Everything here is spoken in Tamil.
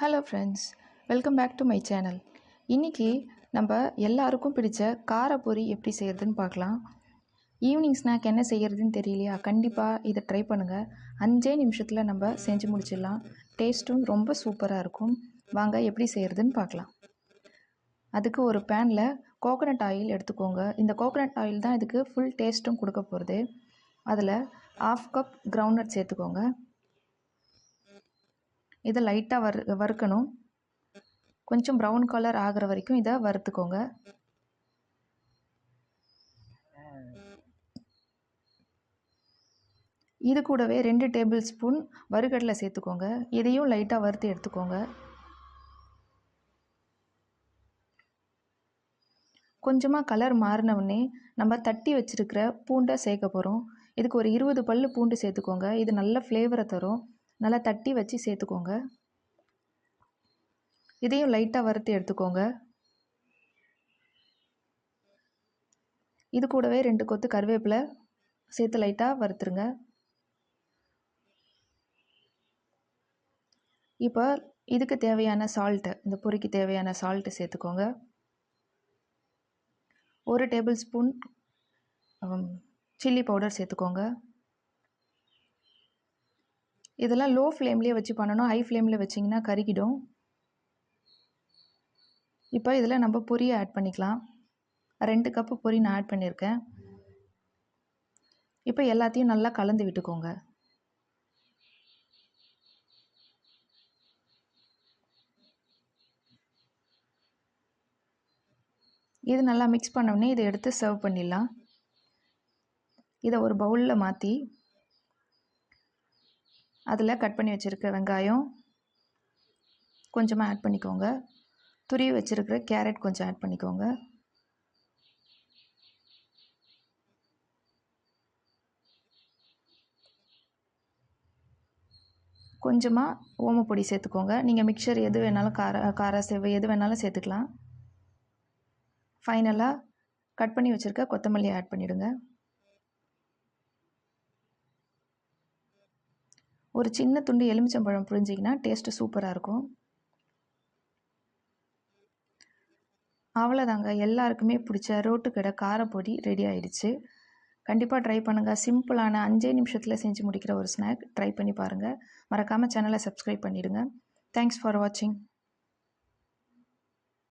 Hello friends welcome back to my channel இன்றைக்கி நம்ம எல்லாருக்கும் பிடிச்ச காரப்பொரி எப்படி செய்கிறதுன்னு பார்க்கலாம். ஈவினிங் ஸ்நாக் என்ன செய்கிறதுன்னு தெரியலையா? கண்டிப்பாக இதை ட்ரை பண்ணுங்கள் அஞ்சே நிமிஷத்தில் நம்ம செஞ்சு முடிச்சிடலாம். டேஸ்ட்டும் ரொம்ப சூப்பராக இருக்கும். வாங்க எப்படி செய்கிறதுன்னு பார்க்கலாம். அதுக்கு ஒரு பேனில் கோகோனட் ஆயில் எடுத்துக்கோங்க. இந்த கோகோனட் ஆயில் தான் இதுக்கு ஃபுல் டேஸ்ட்டும் கொடுக்க போகிறது அதில் ஆஃப் கப் கிரவுண்ட்நட் சேர்த்துக்கோங்க. இதை லைட்டாக வறு வறுக்கணும். கொஞ்சம் ப்ரௌன் கலர் ஆகிற வரைக்கும் இதை வறுத்துக்கோங்க. இது கூடவே ரெண்டு டேபிள் ஸ்பூன் வறுகடலை சேர்த்துக்கோங்க. இதையும் லைட்டாக வறுத்து எடுத்துக்கோங்க. கொஞ்சமாக கலர் மாறினவுடனே நம்ம தட்டி வச்சுருக்கிற பூண்டை சேர்க்க போகிறோம் இதுக்கு ஒரு இருபது பல் பூண்டு சேர்த்துக்கோங்க. இது நல்ல ஃப்ளேவரை தரும். நல்லா தட்டி வச்சு சேர்த்துக்கோங்க. இதையும் லைட்டாக வறுத்து எடுத்துக்கோங்க. இது கூடவே ரெண்டு கொத்து கருவேப்பிலை சேர்த்து லைட்டாக வறுத்துருங்க. இப்போ இதுக்கு தேவையான சால்ட்டு இந்த பொரிக்கு தேவையான சால்ட்டு சேர்த்துக்கோங்க. ஒரு டேபிள் ஸ்பூன் சில்லி பவுடர் சேர்த்துக்கோங்க. இதெல்லாம் லோ ஃப்ளேம்லேயே வச்சு பண்ணணும். ஹை ஃப்ளேமில் வச்சிங்கன்னா கருகிடும். இப்போ இதில் நம்ம பொரியை ஆட் பண்ணிக்கலாம். ரெண்டு கப்பு பொரி நான் ஆட் பண்ணியிருக்கேன். இப்போ எல்லாத்தையும் நல்லா கலந்து விட்டுக்கோங்க. இது நல்லா மிக்ஸ் பண்ணோடனே இதை எடுத்து சர்வ் பண்ணிடலாம். இதை ஒரு பவுலில் மாற்றி அதில் கட் பண்ணி வச்சுருக்க வெங்காயம் கொஞ்சமாக ஆட் பண்ணிக்கோங்க. துருவி வச்சுருக்கிற கேரட் கொஞ்சம் ஆட் பண்ணிக்கோங்க. கொஞ்சமாக ஓமப்பொடி சேர்த்துக்கோங்க. நீங்கள் மிக்சர் எது வேணாலும் கார கார செவ்வை எது வேணாலும் சேர்த்துக்கலாம். ஃபைனலாக கட் பண்ணி வச்சுருக்க கொத்தமல்லி ஆட் பண்ணிவிடுங்க ஒரு சின்ன துண்டு எலுமிச்சம்பழம் புரிஞ்சிங்கன்னா டேஸ்ட்டு சூப்பராக இருக்கும். அவ்வளோதாங்க எல்லாருக்குமே பிடிச்ச ரோட்டு கடை காரப்பொடி ரெடி ஆயிடுச்சு. கண்டிப்பாக ட்ரை பண்ணுங்கள் சிம்பிளான அஞ்சே நிமிஷத்தில் செஞ்சு முடிக்கிற ஒரு ஸ்நாக் ட்ரை பண்ணி பாருங்கள் மறக்காமல் சேனலை சப்ஸ்கிரைப் பண்ணிவிடுங்க தேங்க்ஸ் ஃபார் வாட்சிங்